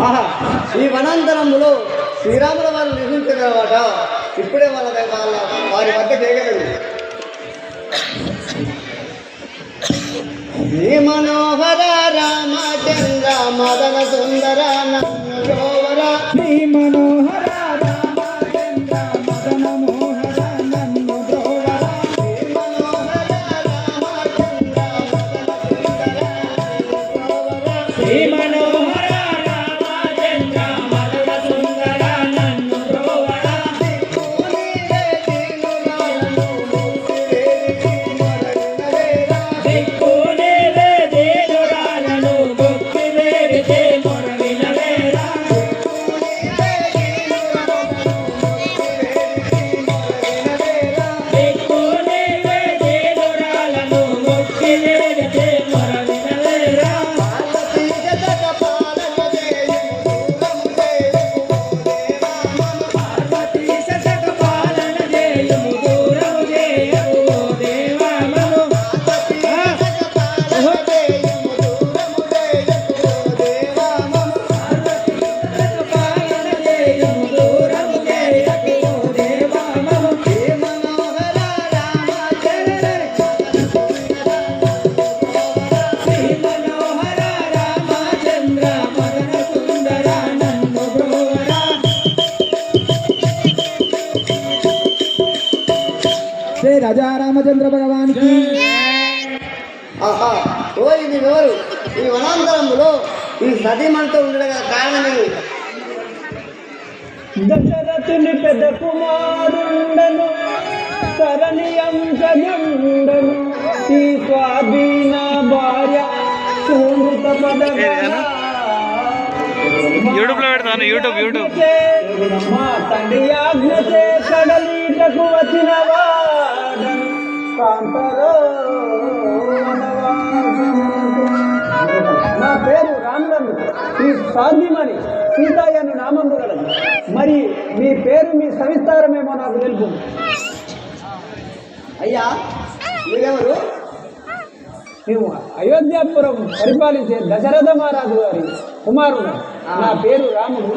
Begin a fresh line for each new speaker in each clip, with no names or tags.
ఆహా ఈ వనాంతరములో శ్రీరాముల వారు నిర్మించినమాట ఇప్పుడే వాళ్ళ వాళ్ళ వారి వద్ద చేయగలరు శ్రీ మనోహర రామచంద్ర మదన సుందర నందోవర
శ్రీ మనోహర
ఈ వనాంతరములో ఈ సతీమణితో ఉండడం గల కారణమేమి
దశరథుని పెద్ద కుమారుండను సరణి అంశజండను ఈ స్వాధీన భార్య సుమృత?
యూట్యూబ్లో పెడతాను, యూట్యూబ్, యూట్యూబ్.
మా తండ్రి ఆజ్ఞచే కడలీటకు వచ్చిన వాడను కాంతరో సాధ్యమని సీతాయను నామము గలదు. మరి మీ పేరు మీ సవిస్తారమేమో నాకు తెలుపు.
అయ్యా మీరెవరు?
మేము అయోధ్యాపురం పరిపాలించే దశరథ మహారాజు గారి కుమారుడు. నా పేరు రాముడు.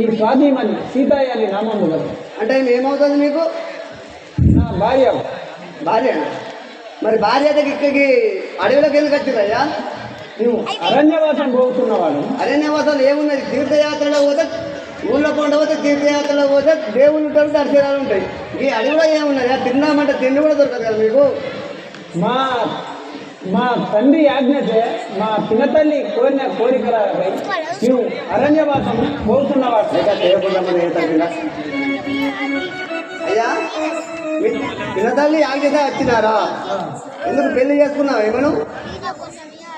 ఈ స్వాధీమని సీతాయని నామము గలదు.
అంటే ఏమవుతుంది మీకు?
నా భార్య.
భార్య మరి భార్య దగ్గర ఇక్కడికి అడవిలోకి ఎందుకు వచ్చిరయ్యా
మేము అరణ్యవాసం పోతున్నవాడు.
అరణ్యవాసాలు ఏమున్నది? తీర్థయాత్రలో పోతే ఊళ్ళో కొండ పోతే తీర్థయాత్రలో పోతే దేవుళ్ళు ఉంటారు దర్శనాలు ఉంటాయి. ఈ అడవిలో ఏమున్నది? ఆ తిందామంటే తిండి కూడా దొరకదు కదా మీకు?
మా మా తండ్రి ఆజ్ఞతే మా పినతల్లి కోరిన కోరికలపై మేము అరణ్యవాసం
చేయకుండా మన ఏ తగ్గినా. అయ్యా మీ పిల్లతల్లి ఆజ్ఞత వచ్చినారా ఎందుకు పెళ్ళి చేసుకున్నావు ఏమను?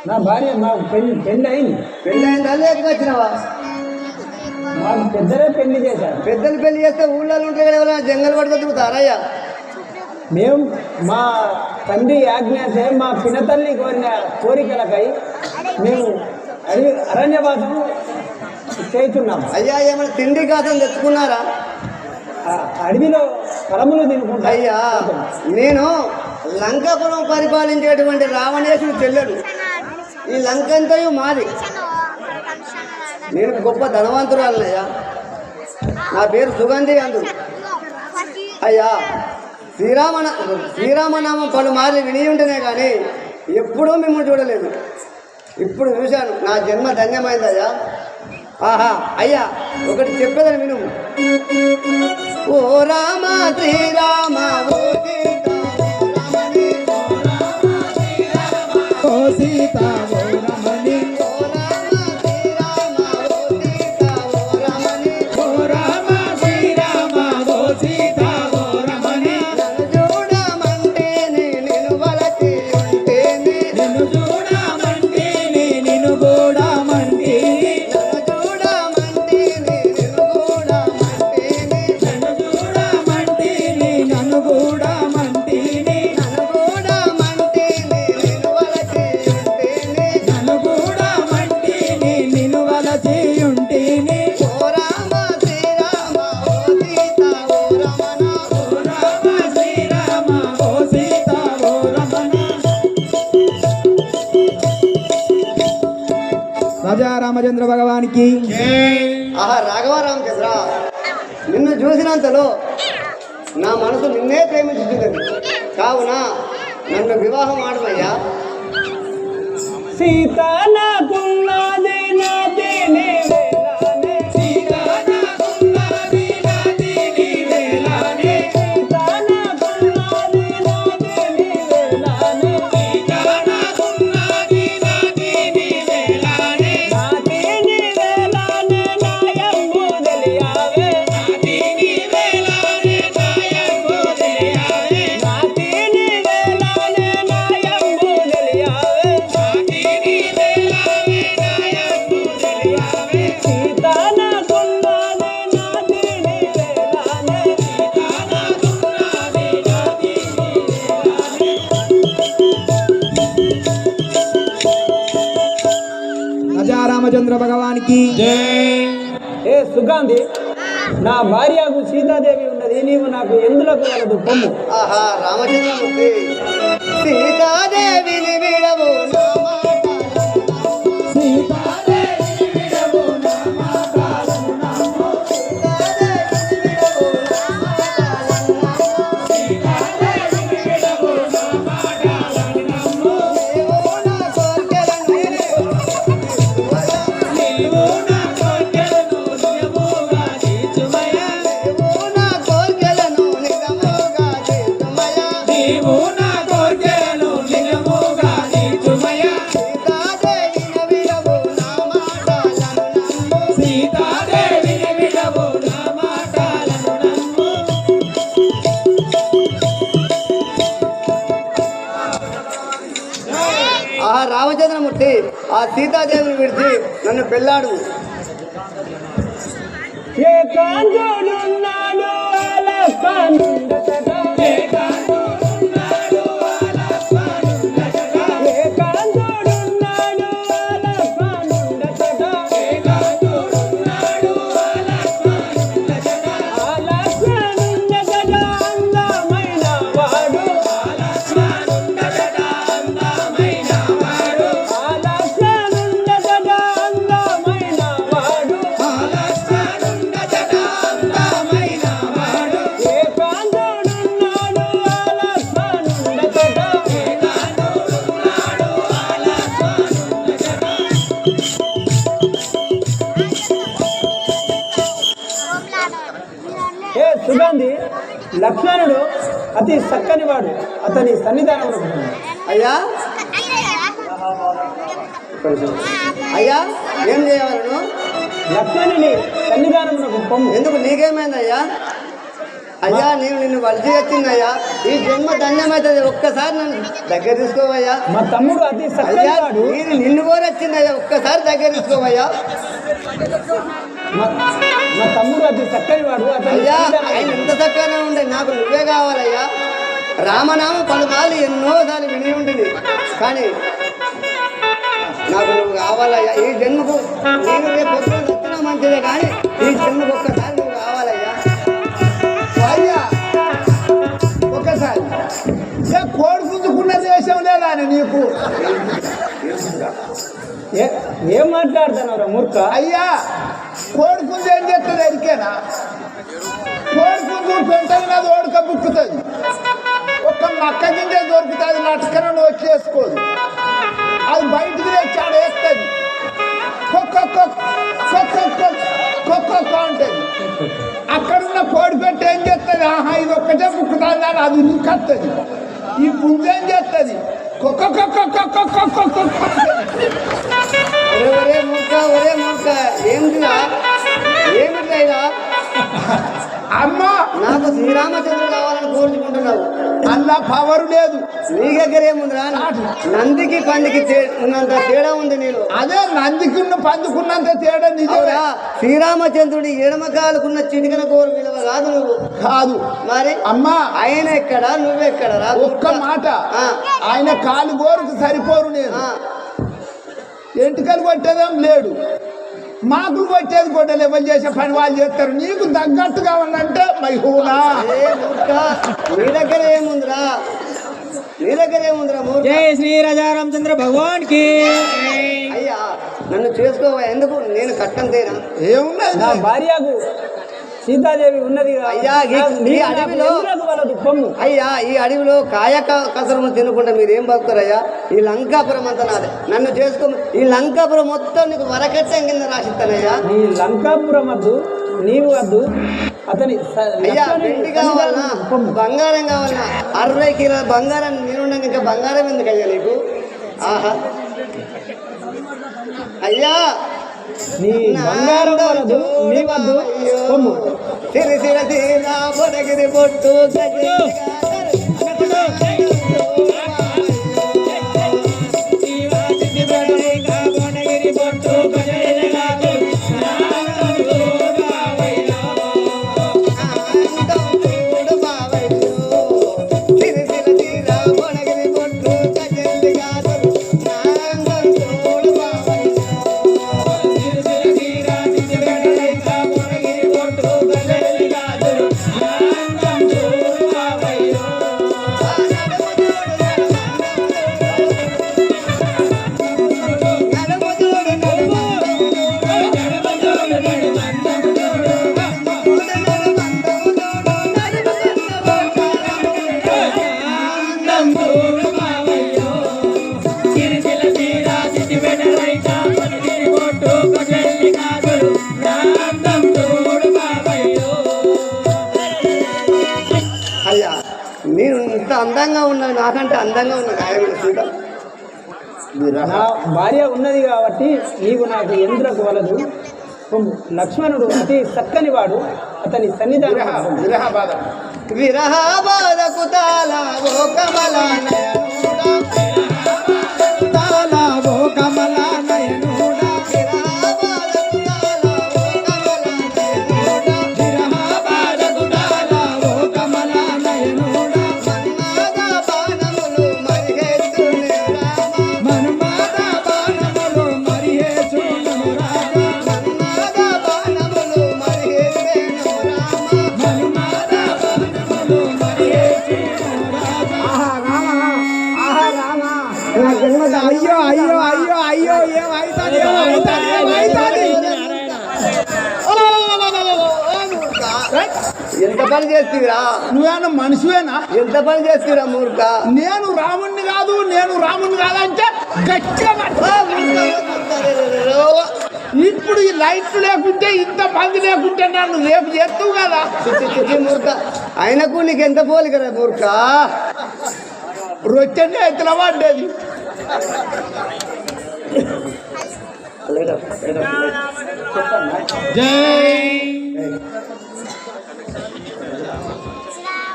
నా భార్య మాకు పెళ్ళి పెళ్ళి అయింది
పెళ్ళి అయిందా లేక వచ్చినావా?
మాకు పెద్దలే పెళ్ళి చేశారు.
పెద్దలు పెళ్ళి చేస్తే ఊళ్ళో ఉంటే కదా ఎవరైనా జంగల్ అయ్యా
మేము మా తండ్రి ఆజ్ఞతే మా పినతల్లి కోరిన కోరికలకై మేము అడవి అరణ్యవాసం చేస్తున్నాము
అయ్యా ఏమైనా తిండి కాసం తెచ్చుకున్నారా?
అడవిలో ఫలములు తినుకుంటా.
అయ్యా నేను లంకాపురం పరిపాలించేటువంటి రావణేశుడు చెల్లెడు ఈ లంక అంతయు మాది. నేను గొప్ప ధనవంతురాలనయ్యా. నా పేరు సుగంధి అందు. అయ్యా శ్రీరామన శ్రీరామనామం పలుమార్లు విని ఉంటేనే కానీ ఎప్పుడూ మిమ్మల్ని చూడలేదు. ఇప్పుడు చూశాను నా జన్మ ధన్యమైందయ్యా. ఆహా అయ్యా ఒకటి చెప్పేదని విను. ఓ రామ శ్రీరామ ఓ
రామచంద్ర భగవానికి.
ఆహా రాఘవ రామచంద్ర నిన్ను చూసినంతలో నా మనసు నిన్నే ప్రేమించుతుంది కావున నన్ను వివాహం ఆడమయ్యా.
సీత రామచంద్ర భగవానికి ఏ సుగాంధి నా భార్యకు సీతాదేవి ఉన్నది నీవు నాకు ఎందులకు వలదు పొమ్ము.
ఆహా రామచంద్రమూర్తి. సీతాదేవిని విడవు ఆ రామచంద్రమూర్తి ఆ సీతాదేవిని విడిచి నన్ను పెళ్ళాడు
ఏ కాంజోడున్నాడు అలా కానుండటగా. సుగంధి లక్ష్మణుడు అతి చక్కని వాడు. అతని సన్నిధానంలో ఉన్నాడు.
అయ్యా? అయ్యా ఏం చేయవలను
లక్ష్మణుని సన్నిధానంలో
ఎందుకు నీకేమైందయ్యా? అయ్యా నేను నిన్ను వలిసి వచ్చిందయ్యా. ఈ జన్మ ధన్యమవుతుంది ఒక్కసారి నన్ను దగ్గర తీసుకోవయ్యా.
మా తమ్ముడు అతి
అయ్యా నిన్ను కూడా వచ్చిందయ్యా. ఒక్కసారి దగ్గర తీసుకోవయ్యా.
మా మా తమ్ముడు అతి చక్కని వాడు అతని
అయ్యా
సన్నిధానంలో
ఆయన ఎంత చక్కగా ఉండే. నాకు నువ్వే కావాలయ్యా. రామనామ పలుమార్లు ఎన్నోసార్లు విని ఉంటుంది కానీ నాకు నువ్వు కావాలయ్యా. ఈ జన్మకు నేను రేపు చచ్చినా మంచిదే కానీ ఈ జన్మకు ఒక్కసారి నువ్వు కావాలయ్యా.
అయ్యా ఒకసారి ఏ కోడి పుంజుకున్న దేశం లేదా నీకు?
ఏ- ఏం మాట్లాడుతున్నారు మూర్ఖ?
అయ్యా కోడి పుంజు ఏం చేస్తుంది ఎరికేనా కోడి పుంజు పెంటది ఓడక బుక్కుతుంది. ఒక్క మక్క గింజ దొరుకుతుంది లట్కన వచ్చేసుకోదు. అది బయటికి తెచ్చి ఆడ వేస్తుంది. కుక్క ఉంటుంది అక్కడ ఉన్న కోడి పెట్టి ఏం చేస్తుంది? ఆహా ఇది ఒక్కటే బుక్కుతుంది అని అది ఉరికొస్తుంది ఈ పుంజు ఏం చేస్తుంది? కుక్క కుక్క కుక్క కుక్క అమ్మ!
నాకు శ్రీరామచంద్రుడు కావాలని కోరుకుంటున్నావు
అలా పవర్ లేదు.
నీ దగ్గర ఏముందిరా? నందికి పందికి ఉన్నంత తేడా ఉంది నేను
అదే నందికున్న పందుకున్నంత తేడా
అవునా? శ్రీరామచంద్రుడి ఎడమ కాలుకున్న చిటికన కోరు విలువ కాదు నువ్వు.
కాదు.
మరి?
అమ్మా!
ఆయన ఎక్కడ? నువ్వెక్కడ? రా
ఒక్క మాట. ఆయన కాలు గోరుకు సరిపోరు నేను. ఎంటికలు కొట్టేదేం లేడు. మాకులు కొట్టేది కొట్టలు ఎవరు చేసే పని వాళ్ళు చేస్తారు. నీకు తగ్గట్టుగా ఉందంటే మైహూనా
నీ దగ్గర ఏముందిరా? నీ దగ్గర ఏముందిరా
జై శ్రీ రాజా రామచంద్ర భగవాన్కి
అయ్యా నన్ను చేసుకోవా? ఎందుకు? నేను కట్టం తేనా
ఏమున్నది
నా భార్యకు సీతాదేవి ఉన్నది.
అయ్యా, ఈ- ఈ అడవిలో-
పొమ్ము
అయ్యా ఈ అడవిలో కాయ కసరము తినకుండా మీరు ఏం బతుకుతారయ్యా? ఈ లంకాపురం అంతా నాదే. నన్ను చేసుకో ఈ లంకాపురం మొత్తం నీకు వరకట్టం కింద రాసిస్తానయ్యా.
నీ లంకాపురం వద్దు నీవు వద్దు అతని
అయ్యా వెండి కావాలన్నా బంగారం కావాలన్నా అరవై కిలోల బంగారం నేనున్నాక ఇంకా బంగారం ఎందుకు అయ్యా నీకు? ఆహా. అయ్యా.
నీ బంగారం వలదు నీ వద్దు పొమ్ము
సిరి సిర సిర బొడగిరి బొట్టు గజి అందంగా ఉన్నా నాకంటే అందంగా ఉన్నా నాయకుడు సీత.
నా భార్య ఉన్నది కాబట్టి నీవు నాకు ఎందులకు వలదు? లక్ష్మణుడు అతి చక్కని వాడు అతని సన్నిధానం
విరహ బాధ.
విరహ ఓ కమల
అయ్యో అయ్యో ఏమైతుంది ఏమైతుంది ఏమైతుంది
ఎంత పని చేస్తురా
నువ్వేమన్నా మనిషివేనా?
ఎంత పని చేస్తురా మూర్ఖ?
నేను రాముణ్ణి కాదు నేను రాముణ్ణి కాదంటే గట్టిగా. ఇప్పుడు ఈ లైట్లు లేకుంటే ఇంత మంది లేకుంటే నన్ను రేపు చేస్తావు కదా?
మూర్ఖ. ఆయనకు నీకు ఎంత పోలికరా మూర్ఖ?
రొట్టెండి ఎత్తుల పడ్డది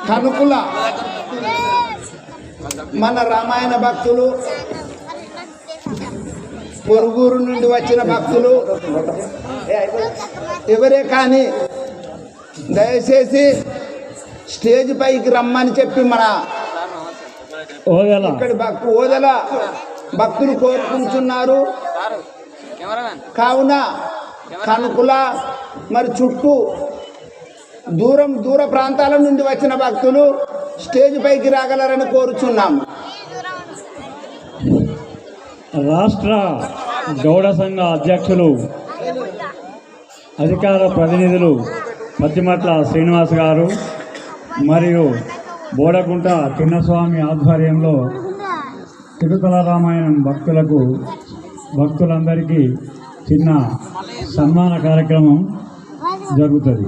కనుకుల. మన రామాయణ భక్తులు పొరుగురు నుండి వచ్చిన భక్తులు ఎవరే కానీ దయచేసి స్టేజ్ పైకి రమ్మని చెప్పి మన ఇక్కడి ఓదల. భక్తులు కోరుకుంటున్నారు. కావున కనుకుల మరి చుట్టూ దూరం దూర ప్రాంతాల నుండి వచ్చిన భక్తులు స్టేజ్ పైకి రాగలరని కోరుచున్నాము
రాష్ట్ర గౌడ సంఘ అధ్యక్షులు అధికార ప్రతినిధులు పత్తిమట్ల శ్రీనివాస్ గారు మరియు బోడగుంట చిన్నస్వామి ఆధ్వర్యంలో తిరుతల రామాయణం భక్తులకు భక్తులందరికీ చిన్న సన్మాన కార్యక్రమం జరుగుతుంది.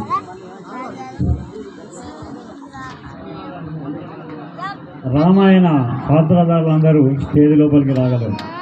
రామాయణ పాత్రధారులందరూ స్టేజ్ లోపలికి రాగలరు.